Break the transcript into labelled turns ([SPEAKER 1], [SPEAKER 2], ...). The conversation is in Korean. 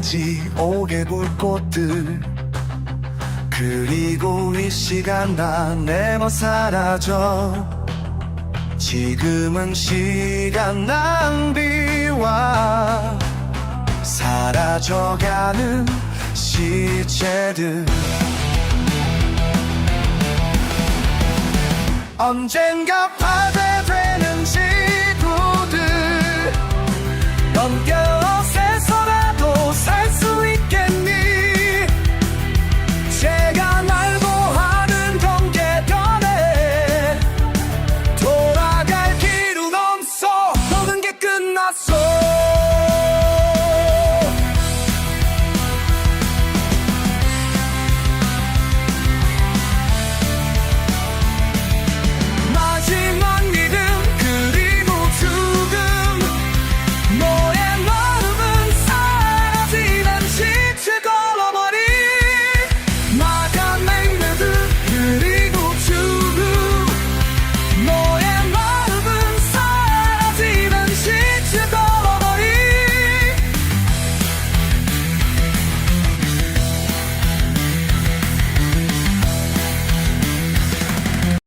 [SPEAKER 1] 지 오게 볼 꽃들 그리고 이 시간 다 내머 사라져 지금은 시간 낭비와 사라져가는 시체들 언젠가 파